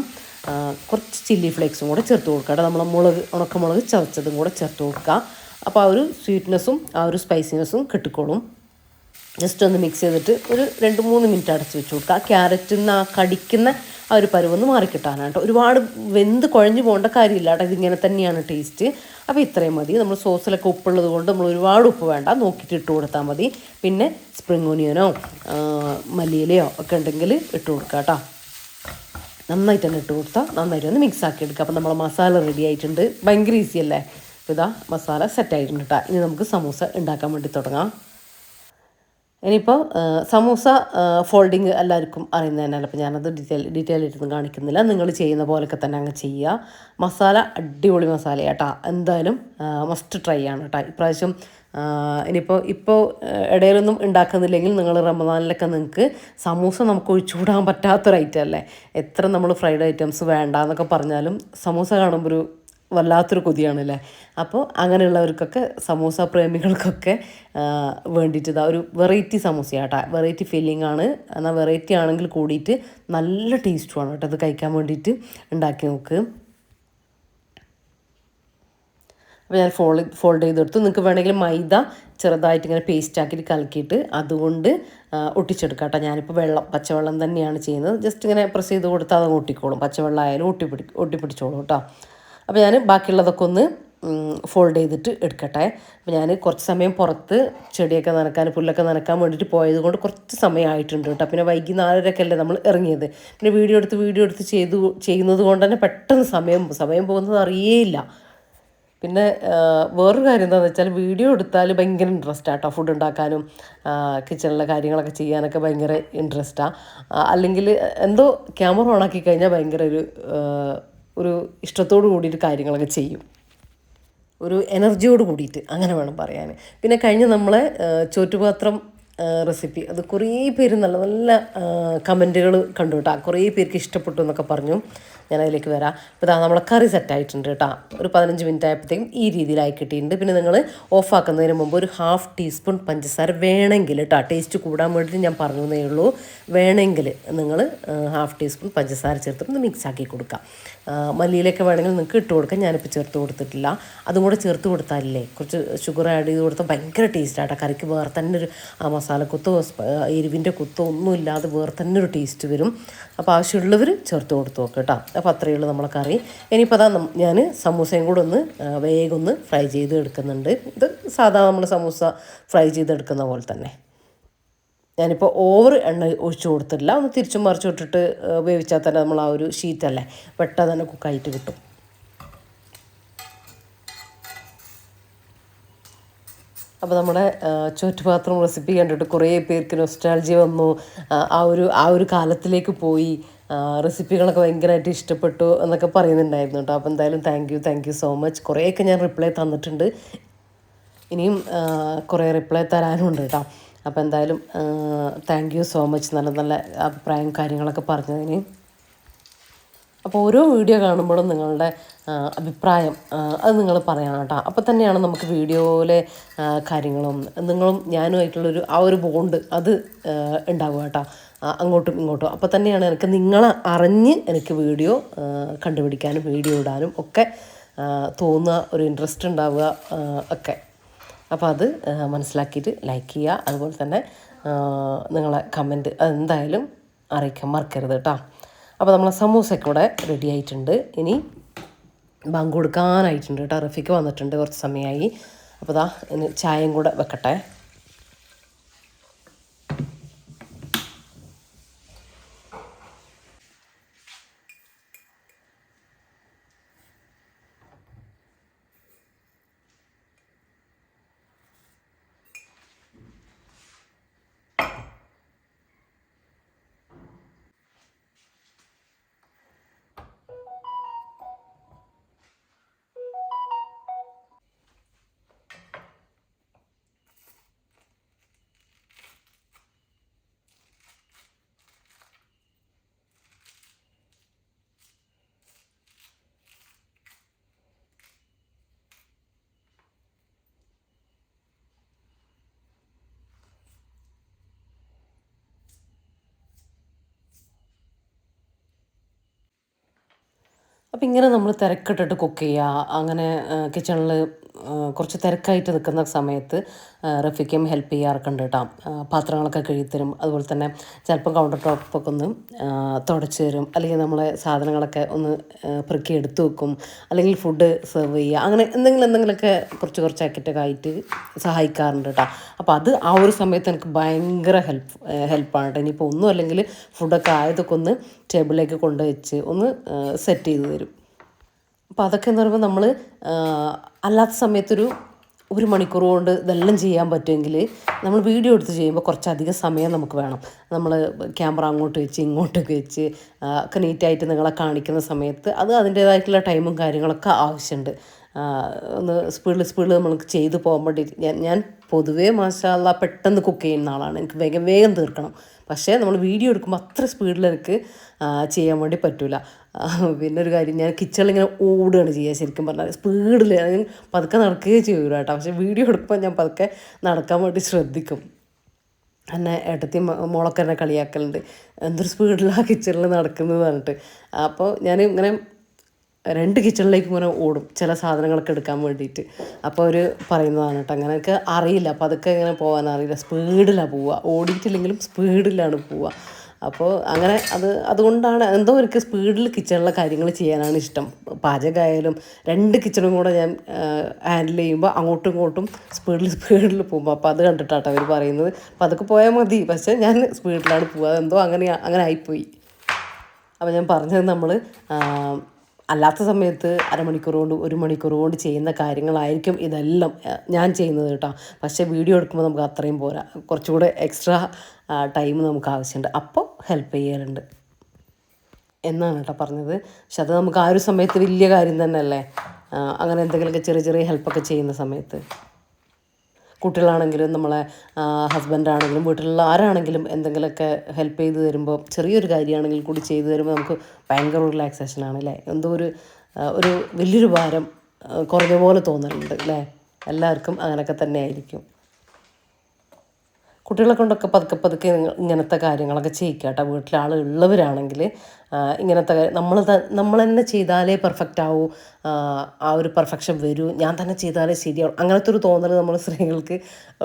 [SPEAKER 1] കുറച്ച് ചില്ലി ഫ്ലേക്സും കൂടെ ചേർത്ത് കൊടുക്കുക കേട്ടോ. നമ്മൾ മുളക് ഉണക്കമുളക് ചതച്ചതും കൂടെ ചേർത്ത് കൊടുക്കുക. അപ്പോൾ ആ ഒരു സ്വീറ്റ്നെസ്സും ആ ഒരു സ്പൈസിനെസ്സും കിട്ടിക്കോളും. ജസ്റ്റ് ഒന്ന് മിക്സ് ചെയ്തിട്ട് ഒരു രണ്ട് മൂന്ന് മിനിറ്റ് അടച്ച് വെച്ച് കൊടുക്കുക. ക്യാരറ്റിൽ നിന്ന് ആ കടിക്കുന്ന ആ ഒരു പരുവൊന്ന് മാറിക്കിട്ടാനാണ് കേട്ടോ. ഒരുപാട് വെന്ത് കുഴഞ്ഞു പോകേണ്ട കാര്യമില്ല കേട്ടോ. ഇതിങ്ങനെ തന്നെയാണ് ടേസ്റ്റ് അപ്പോൾ ഇത്രയും മതി. നമ്മൾ സോസിലൊക്കെ ഉപ്പുള്ളത് കൊണ്ട് നമ്മൾ ഒരുപാട് ഉപ്പ് വേണ്ട. നോക്കിയിട്ട് ഇട്ട് കൊടുത്താൽ മതി. പിന്നെ സ്പ്രിങ് ഓനിയനോ മല്ലിയിലയോ ഒക്കെ ഉണ്ടെങ്കിൽ ഇട്ട് കൊടുക്കുക കേട്ടോ. നന്നായിട്ട് തന്നെ ഇട്ട് കൊടുത്താൽ നന്നായിട്ട് ഒന്ന് മിക്സ് ആക്കി എടുക്കുക അപ്പോൾ നമ്മളെ മസാല റെഡി ആയിട്ടുണ്ട്. ഭയങ്കര ഈസി അല്ലേ? ഇതാ മസാല സെറ്റ് ആയിട്ടുണ്ട് കേട്ടോ ഇനി നമുക്ക് സമൂസ ഉണ്ടാക്കാൻ വേണ്ടി തുടങ്ങാം. ഇനിയിപ്പോൾ സമൂസ ഫോൾഡിങ് എല്ലാവർക്കും അറിയുന്നത് തന്നെയല്ല അപ്പോൾ ഞാനത് ഡീറ്റെയിൽ ഡീറ്റെയിൽ ആയിട്ടൊന്നും കാണിക്കുന്നില്ല. നിങ്ങൾ ചെയ്യുന്ന പോലൊക്കെ തന്നെ അങ്ങ് ചെയ്യുക. മസാല അടിപൊളി മസാല കേട്ടോ എന്തായാലും മസ്റ്റ് ട്രൈ ആണ് കേട്ടോ ഇപ്രാവശ്യം ഇനിയിപ്പോൾ ഇപ്പോൾ ഇടയിലൊന്നും ഉണ്ടാക്കുന്നില്ലെങ്കിൽ നിങ്ങൾ റമദാനിലൊക്കെ നിങ്ങൾക്ക് സമൂസ നമുക്ക് ഒഴിച്ചുകൂടാൻ പറ്റാത്തൊരു ഐറ്റം അല്ലേ? എത്ര നമ്മൾ ഫ്രൈഡ് ഐറ്റംസ് വേണ്ട എന്നൊക്കെ പറഞ്ഞാലും സമൂസ കാണുമ്പോൾ ഒരു വല്ലാത്തൊരു കൊതിയാണല്ലേ? അപ്പോൾ അങ്ങനെയുള്ളവർക്കൊക്കെ സമൂസ പ്രേമികൾക്കൊക്കെ വേണ്ടിയിട്ട് ഇതാ ഒരു വെറൈറ്റി സമൂസയാട്ടോ. വെറൈറ്റി ഫീലിംഗ് ആണ്. എന്നാൽ വെറൈറ്റി ആണെങ്കിൽ കൂടിയിട്ട് നല്ല ടേസ്റ്റുമാണ് കേട്ടോ. അത് കഴിക്കാൻ വേണ്ടിയിട്ട് ഉണ്ടാക്കി നോക്ക്. അപ്പോൾ ഞാൻ ഫോൾഡ് ഫോൾഡ് ചെയ്തെടുത്തു. നിങ്ങൾക്ക് വേണമെങ്കിൽ മൈദ ചെറുതായിട്ട് ഇങ്ങനെ പേസ്റ്റ് ആക്കിയിട്ട് കലക്കിയിട്ട് അതുകൊണ്ട് ഒട്ടിച്ചെടുക്കാം കേട്ടോ. ഞാനിപ്പോൾ വെള്ളം പച്ചവെള്ളം തന്നെയാണ് ചെയ്യുന്നത്. ജസ്റ്റ് ഇങ്ങനെ പ്രസ് ചെയ്ത് കൊടുത്താൽ അത് ഒട്ടിക്കോളും. പച്ചവെള്ളം ആയാലും ഒട്ടിപ്പിടി ഒട്ടിപ്പിടിച്ചോളും കേട്ടോ. അപ്പോൾ ഞാൻ ബാക്കിയുള്ളതൊക്കെ ഒന്ന് ഫോൾഡ് ചെയ്തിട്ട് എടുക്കട്ടെ. അപ്പോൾ ഞാൻ കുറച്ച് സമയം പുറത്ത് ചെടിയൊക്കെ നനക്കാൻ പുല്ലൊക്കെ നനക്കാൻ വേണ്ടിയിട്ട് പോയത് കൊണ്ട് കുറച്ച് സമയമായിട്ടുണ്ട് കേട്ടോ. പിന്നെ വൈകി നാലരക്കല്ലേ നമ്മൾ ഇറങ്ങിയത്. പിന്നെ വീഡിയോ എടുത്ത് വീഡിയോ എടുത്ത് ചെയ്തു ചെയ്യുന്നത് കൊണ്ട് തന്നെ പെട്ടെന്ന് സമയം സമയം പോകുന്നത് അറിയേയില്ല. പിന്നെ വേറൊരു കാര്യം എന്താണെന്ന് വെച്ചാൽ വീഡിയോ എടുത്താൽ ഭയങ്കര ഇൻട്രസ്റ്റ് ആട്ടോ ഫുഡ് ഉണ്ടാക്കാനും കിച്ചണിലെ കാര്യങ്ങളൊക്കെ ചെയ്യാനൊക്കെ ഭയങ്കര ഇൻട്രസ്റ്റാണ് അല്ലെങ്കിൽ എന്തോ ക്യാമറ ഓണാക്കി കഴിഞ്ഞാൽ ഭയങ്കര ഒരു ഒരു ഇഷ്ടത്തോടു കൂടിയിട്ട് കാര്യങ്ങളൊക്കെ ചെയ്യും. ഒരു എനർജിയോട് കൂടിയിട്ട് അങ്ങനെ വേണം പറയാൻ. പിന്നെ കഴിഞ്ഞ് നമ്മളെ ചോറ്റുപാത്രം റെസിപ്പി അത് കുറേ പേര് നല്ല നല്ല കമന്റുകൾ കണ്ടു കേട്ടോ. കുറേ പേർക്ക് ഇഷ്ടപ്പെട്ടു എന്നൊക്കെ പറഞ്ഞു. ഞാൻ അതിലേക്ക് വരാം. അപ്പോൾ ഇതാ നമ്മളെ കറി സെറ്റായിട്ടുണ്ട് കേട്ടോ. ഒരു പതിനഞ്ച് മിനിറ്റ് ആയപ്പോഴത്തേക്കും ഈ രീതിയിലായി കിട്ടിയിട്ടുണ്ട്. പിന്നെ നിങ്ങൾ ഓഫാക്കുന്നതിന് മുമ്പ് ഒരു ഹാഫ് ടീസ്പൂൺ പഞ്ചസാര വേണമെങ്കിൽ കേട്ടോ. ടേസ്റ്റ് കൂടാൻ വേണ്ടിയിട്ട് ഞാൻ പറഞ്ഞതേ ഉള്ളൂ. വേണമെങ്കിൽ നിങ്ങൾ ഹാഫ് ടീസ്പൂൺ പഞ്ചസാര ചേർത്തിട്ട് ഒന്ന് മിക്സ് ആക്കി കൊടുക്കാം. മല്ലിയിലൊക്കെ വേണമെങ്കിൽ നിങ്ങൾക്ക് ഇട്ട് കൊടുക്കാം. ഞാനിപ്പോൾ ചേർത്ത് കൊടുത്തിട്ടില്ല. അതും കൂടെ ചേർത്ത് കൊടുത്താലേ കുറച്ച് ഷുഗർ ആഡ് ചെയ്ത് കൊടുത്താൽ ഭയങ്കര ടേസ്റ്റ് ആട്ടോ. കറിക്ക് വേറെ തന്നെ ഒരു ആ മസാലക്കുത്തോ എരിവിന്റെ കുത്തോ ഒന്നും ഇല്ലാതെ വേറെ തന്നെ ഒരു ടേസ്റ്റ് വരും. അപ്പോൾ ആവശ്യമുള്ളവർ ചേർത്ത് കൊടുത്തു നോക്കുക കേട്ടോ. അപ്പോൾ അത്രയേ ഉള്ളൂ നമ്മളെ കറി. ഇനിയിപ്പോൾ അതാ ഞാൻ സമൂസയും കൂടെ ഒന്ന് വേഗം ഒന്ന് ഫ്രൈ ചെയ്ത് എടുക്കുന്നുണ്ട്. ഇത് സാധാ നമ്മൾ സമൂസ ഫ്രൈ ചെയ്തെടുക്കുന്ന പോലെ തന്നെ. ഞാനിപ്പോൾ ഓവർ എണ്ണ ഒഴിച്ചു കൊടുത്തിട്ടില്ല. ഒന്ന് തിരിച്ചും മറിച്ചു ഇട്ടിട്ട് വേവിച്ചാൽ തന്നെ നമ്മൾ ആ ഒരു ഷീറ്റ് അല്ലേ? പെട്ടെന്ന് തന്നെ കുക്കായിട്ട് കിട്ടും. അപ്പോൾ നമ്മുടെ ചോറ്റുപാത്രം റെസിപ്പി കണ്ടിട്ട് കുറേ പേർക്ക് നൊസ്റ്റാൾജി വന്നു. ആ, ഒരു ആ ഒരു കാലത്തിലേക്ക് പോയി. റെസിപ്പികളൊക്കെ ഭയങ്കരമായിട്ട് ഇഷ്ടപ്പെട്ടു എന്നൊക്കെ പറയുന്നുണ്ടായിരുന്നു കേട്ടോ. അപ്പോൾ എന്തായാലും thank you thank you so much കുറേയൊക്കെ ഞാൻ റിപ്ലൈ തന്നിട്ടുണ്ട്. ഇനിയും കുറേ റിപ്ലൈ തരാനുണ്ട് കേട്ടോ. അപ്പോൾ എന്തായാലും താങ്ക് യു സോ മച്ച് നല്ല നല്ല അഭിപ്രായം കാര്യങ്ങളൊക്കെ പറഞ്ഞതിന്. അപ്പോൾ ഓരോ വീഡിയോ കാണുമ്പോഴും നിങ്ങളുടെ അഭിപ്രായം അത് നിങ്ങൾ പറയണം കേട്ടോ. അപ്പോൾ തന്നെയാണ് നമുക്ക് വീഡിയോയിലെ കാര്യങ്ങളും നിങ്ങളും ഞാനുമായിട്ടുള്ളൊരു ആ ഒരു ബോണ്ട് അത് ഉണ്ടാവുക കേട്ടോ. അങ്ങോട്ടും ഇങ്ങോട്ടും. അപ്പോൾ തന്നെയാണ് എനിക്ക് നിങ്ങളെ അറിഞ്ഞ് എനിക്ക് വീഡിയോ കണ്ടുപിടിക്കാനും വീഡിയോ ഇടാനും ഒക്കെ തോന്നുക ഒരു ഇൻട്രസ്റ്റ് ഉണ്ടാവുക ഒക്കെ. അപ്പോൾ അത് മനസ്സിലാക്കിയിട്ട് ലൈക്ക് ചെയ്യുക. അതുപോലെ തന്നെ നിങ്ങളെ കമന്റ് എന്തായാലും അറിയിക്കാൻ മറക്കരുത് കേട്ടോ. അപ്പോൾ നമ്മളെ സമൂസയൊക്കെ ഇവിടെ റെഡി ആയിട്ടുണ്ട്. ഇനി ബാങ്ക് കൊടുക്കാനായിട്ടുണ്ട് കേട്ടോ. റഫിക്ക് വന്നിട്ടുണ്ട് കുറച്ച് സമയമായി. അപ്പോൾ ദാ ഇനി ചായയും കൂടെ വെക്കട്ടെ. അപ്പം ഇങ്ങനെ നമ്മൾ തിരക്കിട്ടിട്ട് കുക്ക് ചെയ്യുക അങ്ങനെ കിച്ചണിൽ കുറച്ച് തിരക്കായിട്ട് നിൽക്കുന്ന സമയത്ത് റഫിക്കും ഹെൽപ്പ് ചെയ്യാറൊക്കെ കേട്ടോ പാത്രങ്ങളൊക്കെ കഴുകിത്തരും. അതുപോലെ തന്നെ ചിലപ്പം കൗണ്ടർ ടോപ്പൊക്കെ ഒന്ന് തുടച്ച് തരും. അല്ലെങ്കിൽ നമ്മളെ സാധനങ്ങളൊക്കെ ഒന്ന് പെറുക്കി എടുത്തു വെക്കും. അല്ലെങ്കിൽ ഫുഡ് സെർവ് ചെയ്യുക. അങ്ങനെ എന്തെങ്കിലും എന്തെങ്കിലുമൊക്കെ കുറച്ച് കുറച്ചാക്കിയിട്ടൊക്കെ ആയിട്ട് സഹായിക്കാറുണ്ട് കേട്ടോ അപ്പോൾ അത് ആ ഒരു സമയത്ത് എനിക്ക് ഭയങ്കര ഹെൽപ്പ് ഹെൽപ്പാണ് കേട്ടോ ഇനിയിപ്പോൾ ഒന്നും അല്ലെങ്കിൽ ഫുഡൊക്കെ ആയതൊക്കെ ഒന്ന് ടേബിളിലേക്ക് കൊണ്ടുവച്ച് ഒന്ന് സെറ്റ് ചെയ്ത് തരും. അപ്പോൾ അതൊക്കെ എന്ന് പറയുമ്പോൾ നമ്മൾ അല്ലാത്ത സമയത്തൊരു ഒരു മണിക്കൂർ കൊണ്ട് ഇതെല്ലാം ചെയ്യാൻ പറ്റുമെങ്കിൽ നമ്മൾ വീഡിയോ എടുത്ത് ചെയ്യുമ്പോൾ കുറച്ചധികം സമയം നമുക്ക് വേണം. നമ്മൾ ക്യാമറ അങ്ങോട്ട് വെച്ച് ഇങ്ങോട്ടൊക്കെ വെച്ച് ഒക്കെ നീറ്റായിട്ട് നിങ്ങളെ കാണിക്കുന്ന സമയത്ത് അത് അതിന്റേതായിട്ടുള്ള ടൈമും കാര്യങ്ങളൊക്കെ ആവശ്യമുണ്ട് ഒന്ന് സ്പീഡിൽ സ്പീഡിൽ നമ്മൾക്ക് ചെയ്ത് പോകാൻ വേണ്ടി ഞാൻ ഞാൻ പൊതുവേ മാഷാല്ല പെട്ടെന്ന് കുക്ക് ചെയ്യുന്ന ആളാണ്. എനിക്ക് വേഗം വേഗം തീർക്കണം. പക്ഷേ നമ്മൾ വീഡിയോ എടുക്കുമ്പോൾ അത്ര സ്പീഡിൽ എനിക്ക് ചെയ്യാൻ വേണ്ടി പറ്റില്ല പിന്നെ ഒരു കാര്യം ഞാൻ കിച്ചണിൽ ഇങ്ങനെ ഓടുകയാണ് ചെയ്യുക ശരിക്കും പറഞ്ഞാൽ സ്പീഡിൽ ഞാൻ പതുക്കെ നടക്കുകയും ചെയ്യൂല കേട്ടോ. പക്ഷേ വീഡിയോ എടുക്കുമ്പോൾ ഞാൻ പതുക്കെ നടക്കാൻ വേണ്ടി ശ്രദ്ധിക്കും. എന്നെ ഏട്ടത്തി മോളൊക്കെ കളിയാക്കലുണ്ട്. എന്തൊരു സ്പീഡിലാണ് കിച്ചണിൽ നടക്കുന്നത് പറഞ്ഞിട്ട്. അപ്പോൾ ഞാൻ ഇങ്ങനെ രണ്ട് കിച്ചണിലേക്ക് ഇങ്ങനെ ഓടും. ചില സാധനങ്ങളൊക്കെ എടുക്കാൻ വേണ്ടിയിട്ട്. അപ്പോൾ അവർ പറയുന്നതാണ് കേട്ടോ അങ്ങനെയൊക്കെ അറിയില്ല. അപ്പോൾ അതൊക്കെ ഇങ്ങനെ പോകാൻ അറിയില്ല. സ്പീഡിലാണ് പോവുക. ഓടിയിട്ടില്ലെങ്കിലും സ്പീഡിലാണ് പോവുക. അപ്പോൾ അങ്ങനെ അത് അതുകൊണ്ടാണ് എന്തോ എനിക്ക് സ്പീഡിൽ കിച്ചണിലെ കാര്യങ്ങൾ ചെയ്യാനാണ് ഇഷ്ടം. പാചകമായാലും രണ്ട് കിച്ചണും കൂടെ ഞാൻ ഹാൻഡിൽ ചെയ്യുമ്പോൾ അങ്ങോട്ടും ഇങ്ങോട്ടും സ്പീഡിൽ സ്പീഡിൽ പോകുമ്പോൾ അപ്പോൾ അത് കണ്ടിട്ടാട്ടോ അവർ പറയുന്നത്. അപ്പോൾ അതൊക്കെ പോയാൽ മതി. പക്ഷേ ഞാൻ സ്പീഡിലാണ് പോവുക. അതെന്തോ അങ്ങനെ അങ്ങനെ ആയിപ്പോയി. അപ്പോൾ ഞാൻ പറഞ്ഞത് നമ്മൾ അല്ലാത്ത സമയത്ത് അരമണിക്കൂർ കൊണ്ട് ഒരു മണിക്കൂർ കൊണ്ട് ചെയ്യുന്ന കാര്യങ്ങളായിരിക്കും ഇതെല്ലാം ഞാൻ ചെയ്യുന്നത് കേട്ടോ. പക്ഷേ വീഡിയോ എടുക്കുമ്പോൾ നമുക്ക് അത്രയും പോരാ. കുറച്ചുകൂടെ എക്സ്ട്രാ ടൈം നമുക്ക് ആവശ്യമുണ്ട്. അപ്പോൾ ഹെൽപ്പ് ചെയ്യലുണ്ട്. എന്നാണ് കേട്ടോ പറഞ്ഞത്. പക്ഷെ അത് നമുക്ക് ആ ഒരു സമയത്ത് വലിയ കാര്യം തന്നെയല്ലേ? അങ്ങനെ എന്തെങ്കിലുമൊക്കെ ചെറിയ ചെറിയ ഹെൽപ്പൊക്കെ ചെയ്യുന്ന സമയത്ത്. കുട്ടികളാണെങ്കിലും നമ്മളെ ഹസ്ബൻഡാണെങ്കിലും വീട്ടിലുള്ള ആരാണെങ്കിലും എന്തെങ്കിലുമൊക്കെ ഹെൽപ്പ് ചെയ്ത് തരുമ്പോൾ ചെറിയൊരു കാര്യമാണെങ്കിൽ കൂടി ചെയ്തു തരുമ്പോൾ നമുക്ക് ഭയങ്കര റിലാക്സേഷനാണ് അല്ലേ? എന്തോ ഒരു ഒരു വലിയൊരു ഭാരം കുറഞ്ഞ പോലെ തോന്നലുണ്ട് അല്ലേ? എല്ലാവർക്കും അങ്ങനെയൊക്കെ തന്നെ ആയിരിക്കും കുട്ടികളെ കൊണ്ടൊക്കെ പതുക്കെ പതുക്കെ ഇങ്ങനത്തെ കാര്യങ്ങളൊക്കെ ചെയ്യിക്കുക കേട്ടോ വീട്ടിൽ ആൾ ഉള്ളവരാണെങ്കിൽ ഇങ്ങനത്തെ നമ്മൾ നമ്മൾ തന്നെ ചെയ്താലേ പെർഫെക്റ്റ് ആവൂ. ആ ഒരു പെർഫെക്ഷൻ വരൂ. ഞാൻ തന്നെ ചെയ്താലേ ശരിയാവും. അങ്ങനത്തെ ഒരു തോന്നൽ നമ്മൾ സ്ത്രീകൾക്ക്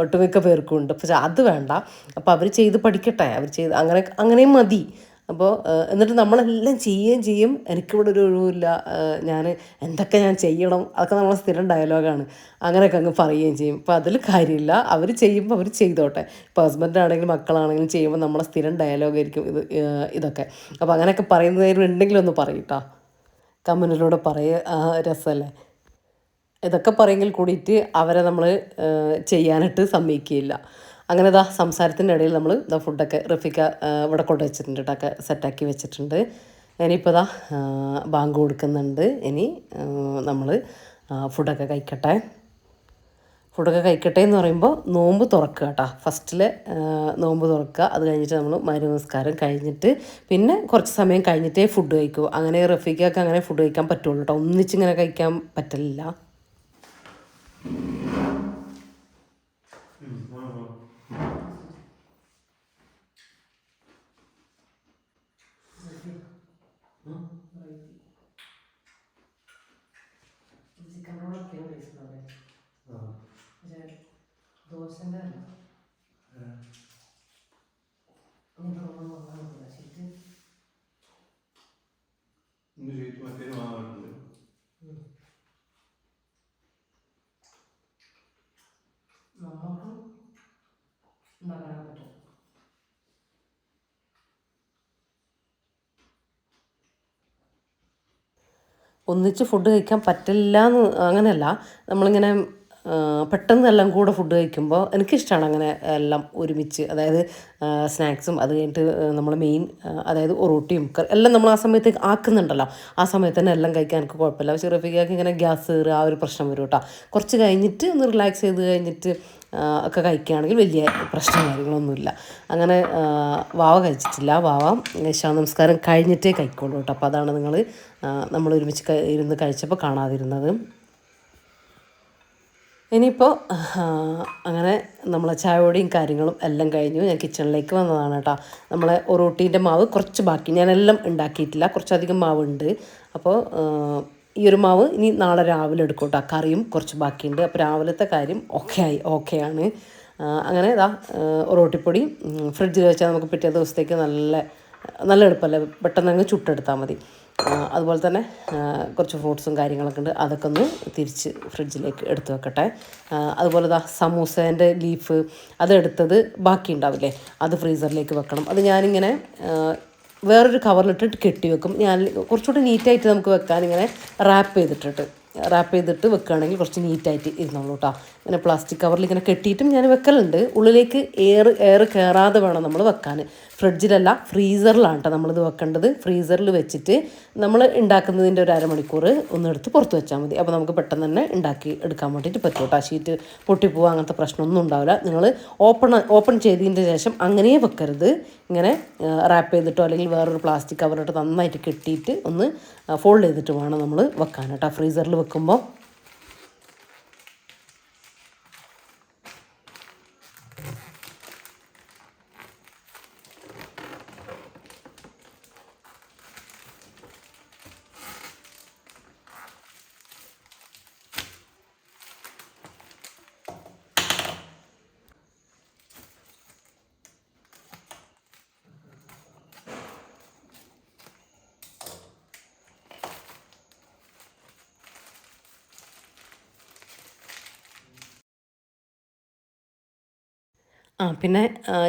[SPEAKER 1] ഒട്ടുമിക്ക പേർക്കും ഉണ്ട്. പക്ഷെ അത് വേണ്ട. അപ്പോൾ അവർ ചെയ്ത് പഠിക്കട്ടെ. അവർ ചെയ്ത് അങ്ങനെ അങ്ങനെയും മതി. അപ്പോൾ എന്നിട്ട് നമ്മളെല്ലാം ചെയ്യുകയും ചെയ്യും. എനിക്കിവിടെ ഒരു ഒഴിവില്ല ഞാൻ എന്തൊക്കെ ഞാൻ ചെയ്യണം അതൊക്കെ നമ്മളെ സ്ഥിരം ഡയലോഗാണ്. അങ്ങനെയൊക്കെ അങ്ങ് പറയുകയും ചെയ്യും. അപ്പോൾ അതിൽ കാര്യമില്ല. അവർ ചെയ്യുമ്പോൾ അവർ ചെയ്തോട്ടെ. ഇപ്പോൾ ഹസ്ബൻഡാണെങ്കിലും മക്കളാണെങ്കിലും ചെയ്യുമ്പോൾ നമ്മളെ സ്ഥിരം ഡയലോഗായിരിക്കും ഇത് ഇതൊക്കെ. അപ്പോൾ അങ്ങനെയൊക്കെ പറയുന്നതിന് ഉണ്ടെങ്കിലും ഒന്ന് പറയട്ടോ കമന്റിലൂടെ പറയുക രസമല്ലേ ഇതൊക്കെ പറയെങ്കിൽ കൂടിയിട്ട് അവരെ നമ്മൾ ചെയ്യാനായിട്ട് സമ്മതിക്കുകയില്ല അങ്ങനെ ഇതാ സംസാരത്തിന്റെ ഇടയിൽ നമ്മൾ ഇതാ ഫുഡൊക്കെ റഫിക്ക ഇവിടെ കൊണ്ട് വെച്ചിട്ടുണ്ട് കേട്ടോ സെറ്റാക്കി വെച്ചിട്ടുണ്ട്. ഇനിയിപ്പോൾ ഇതാ ബാങ്ക് കൊടുക്കുന്നുണ്ട്. ഇനി നമ്മൾ ഫുഡൊക്കെ കഴിക്കട്ടെ. ഫുഡൊക്കെ കഴിക്കട്ടെ എന്ന് പറയുമ്പോൾ നോമ്പ് തുറക്കുക കേട്ടോ ഫസ്റ്റിൽ നോമ്പ് തുറക്കുക. അത് കഴിഞ്ഞിട്ട് നമ്മൾ മരു നമസ്കാരം കഴിഞ്ഞിട്ട് പിന്നെ കുറച്ച് സമയം കഴിഞ്ഞിട്ടേ ഫുഡ് കഴിക്കൂ. അങ്ങനെ റഫീക്കൊക്കെ അങ്ങനെ ഫുഡ് കഴിക്കാൻ പറ്റുള്ളൂ കേട്ടോ ഒന്നിച്ചിങ്ങനെ കഴിക്കാൻ പറ്റില്ല ദോശന്റെ
[SPEAKER 2] ഇന്ന് ചെയ്തിട്ട് മറ്റേ വാങ്ങാറുണ്ട്.
[SPEAKER 1] നമുക്കും ഉണ്ടാക്കാൻ പറ്റും. ഒന്നിച്ച് ഫുഡ് കഴിക്കാൻ പറ്റില്ല എന്ന് അങ്ങനെയല്ല. നമ്മളിങ്ങനെ പെട്ടെന്ന് എല്ലാം കൂടെ ഫുഡ് കഴിക്കുമ്പോൾ എനിക്കിഷ്ടമാണ് അങ്ങനെ എല്ലാം ഒരുമിച്ച്. അതായത് സ്നാക്സും അത് കഴിഞ്ഞിട്ട് നമ്മൾ മെയിൻ അതായത് റോട്ടിയും എല്ലാം നമ്മൾ ആ സമയത്ത് ആക്കുന്നുണ്ടല്ലോ. ആ സമയത്ത് തന്നെ എല്ലാം കഴിക്കാൻ എനിക്ക് കുഴപ്പമില്ല. പക്ഷേ റഫിക്കാക്ക് ഇങ്ങനെ ഗ്യാസ് കയറുക ആ ഒരു പ്രശ്നം വരും കേട്ടോ. കുറച്ച് കഴിഞ്ഞിട്ട് ഒന്ന് റിലാക്സ് ചെയ്ത് കഴിഞ്ഞിട്ട് ഒക്കെ കഴിക്കുകയാണെങ്കിൽ വലിയ പ്രശ്നം കാര്യങ്ങളൊന്നുമില്ല. അങ്ങനെ വാവ കഴിച്ചിട്ടില്ല. വാവ ഇശാ നമസ്കാരം കഴിഞ്ഞിട്ടേ കഴിക്കുള്ളൂ കേട്ടോ. അപ്പോൾ അതാണ് നിങ്ങൾ നമ്മൾ ഒരുമിച്ച് ഇരുന്ന് കഴിച്ചപ്പോൾ കാണാതിരുന്നത്. ഇനിയിപ്പോൾ അങ്ങനെ നമ്മളെ ചായയോടെയും കാര്യങ്ങളും എല്ലാം കഴിഞ്ഞു. ഞാൻ കിച്ചണിലേക്ക് വന്നതാണ് കേട്ടോ. നമ്മളെ ഒറോട്ടീന്റെ മാവ് കുറച്ച് ബാക്കി. ഞാനെല്ലാം ഉണ്ടാക്കിയിട്ടില്ല. കുറച്ചധികം മാവുണ്ട്. അപ്പോൾ ഈ ഒരു മാവ് ഇനി നാളെ രാവിലെ എടുക്കും കേട്ടോ. കറിയും കുറച്ച് ബാക്കിയുണ്ട്. അപ്പോൾ രാവിലത്തെ കാര്യം ഓക്കെ ആയി ഓക്കെയാണ് അങ്ങനെ ഇതാ ഒറോട്ടിപ്പൊടി ഫ്രിഡ്ജിൽ വെച്ചാൽ നമുക്ക് പിറ്റേ ദിവസത്തേക്ക് നല്ല നല്ല എളുപ്പമല്ലേ? പെട്ടെന്ന് അങ്ങ് ചുട്ടെടുത്താൽ മതി. അതുപോലെ തന്നെ കുറച്ച് ഫ്രൂട്ട്സും കാര്യങ്ങളൊക്കെ ഉണ്ട്. അതൊക്കെ ഒന്ന് തിരിച്ച് ഫ്രിഡ്ജിലേക്ക് എടുത്ത് വെക്കട്ടെ. അതുപോലെ ദാ സമൂസേന്റെ ലീഫ് അതെടുത്തത് ബാക്കി ഉണ്ടാവില്ലേ അത് ഫ്രീസറിലേക്ക് വെക്കണം. അത് ഞാനിങ്ങനെ വേറൊരു കവറിലിട്ടിട്ട് കെട്ടി വെക്കും. ഞാൻ കുറച്ചുകൂടി നീറ്റായിട്ട് നമുക്ക് വെക്കാൻ ഇങ്ങനെ റാപ്പ് ചെയ്തിട്ടിട്ട് റാപ്പ് ചെയ്തിട്ട് വെക്കുകയാണെങ്കിൽ കുറച്ച് നീറ്റായിട്ട് ഇരുന്നോളൂ കേട്ടോ ഇങ്ങനെ പ്ലാസ്റ്റിക് കവറിൽ ഇങ്ങനെ കെട്ടിയിട്ടും ഞാൻ വെക്കലുണ്ട്. ഉള്ളിലേക്ക് എയർ എയർ കയറാതെ വേണം നമ്മൾ വെക്കാൻ. ഫ്രിഡ്ജിലല്ല ഫ്രീസറിലാണ് കേട്ടോ നമ്മളിത് വെക്കേണ്ടത്. ഫ്രീസറിൽ വെച്ചിട്ട് നമ്മൾ ഉണ്ടാക്കുന്നതിന്റെ ഒരു അരമണിക്കൂർ ഒന്ന് എടുത്ത് പുറത്ത് വെച്ചാൽ മതി. അപ്പോൾ നമുക്ക് പെട്ടെന്ന് തന്നെ ഉണ്ടാക്കി എടുക്കാൻ വേണ്ടിയിട്ട് പറ്റും കേട്ടോ ഷീറ്റ് പൊട്ടിപ്പോവുക അങ്ങനത്തെ പ്രശ്നമൊന്നും ഉണ്ടാവില്ല. നിങ്ങൾ ഓപ്പൺ ഓപ്പൺ ചെയ്തതിന്റെ ശേഷം അങ്ങനെ വെക്കരുത്. ഇങ്ങനെ റാപ്പ് ചെയ്തിട്ടോ അല്ലെങ്കിൽ വേറൊരു പ്ലാസ്റ്റിക് കവറിട്ട് നന്നായിട്ട് കെട്ടിയിട്ട് ഒന്ന് ഫോൾഡ് ചെയ്തിട്ട് വേണം നമ്മൾ വെക്കാൻ കേട്ടോ ഫ്രീസറിൽ വെക്കുമ്പോൾ ആ പിന്നെ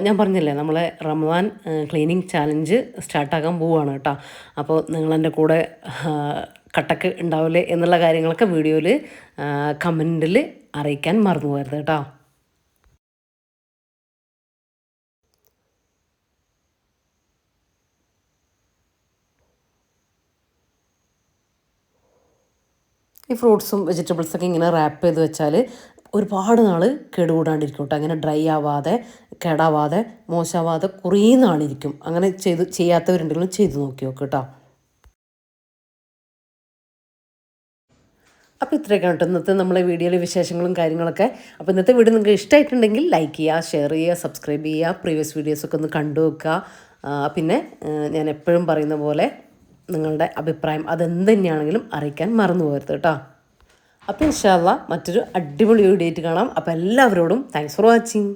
[SPEAKER 1] ഞാൻ പറഞ്ഞില്ലേ നമ്മളെ റമദാൻ ക്ലീനിങ് ചാലഞ്ച് സ്റ്റാർട്ടാക്കാൻ പോവുകയാണ് കേട്ടോ. അപ്പോൾ നിങ്ങളെന്റെ കൂടെ കട്ടക്ക് ഉണ്ടാവില്ലേ എന്നുള്ള കാര്യങ്ങളൊക്കെ വീഡിയോയിൽ കമന്റിൽ അറിയിക്കാൻ മറന്നു പോകരുത് കേട്ടോ. ഈ ഫ്രൂട്ട്സും വെജിറ്റബിൾസൊക്കെ ഇങ്ങനെ റാപ്പ് ചെയ്ത് വെച്ചാൽ ഒരുപാട് നാൾ കേടുകൂടാണ്ടിരിക്കും അങ്ങനെ ഡ്രൈ ആവാതെ കേടാവാതെ മോശമാവാതെ കുറേ നാളിരിക്കും. അങ്ങനെ ചെയ്ത് ചെയ്യാത്തവരുണ്ടെങ്കിലും ചെയ്ത് നോക്കി നോക്ക് കേട്ടോ. അപ്പോൾ ഇത്രയൊക്കെയാണ് കേട്ടോ. ഇന്നത്തെ നമ്മളെ വീഡിയോയിലെ വിശേഷങ്ങളും കാര്യങ്ങളൊക്കെ. അപ്പോൾ ഇന്നത്തെ വീഡിയോ നിങ്ങൾക്ക് ഇഷ്ടമായിട്ടുണ്ടെങ്കിൽ ലൈക്ക് ചെയ്യുക ഷെയർ ചെയ്യുക സബ്സ്ക്രൈബ് ചെയ്യുക പ്രീവിയസ് വീഡിയോസൊക്കെ ഒന്ന് കണ്ടു വെക്കുക പിന്നെ ഞാൻ എപ്പോഴും പറയുന്ന പോലെ നിങ്ങളുടെ അഭിപ്രായം അതെന്ത് തന്നെയാണെങ്കിലും അറിയിക്കാൻ മറന്നു പോകരുത് കേട്ടോ. അപ്പോൾ ഇൻഷാല്ല മറ്റൊരു അടിപൊളി വീഡിയോ ആയിട്ട് കാണാം. അപ്പോൾ എല്ലാവരോടും താങ്ക്സ് ഫോർ വാച്ചിങ്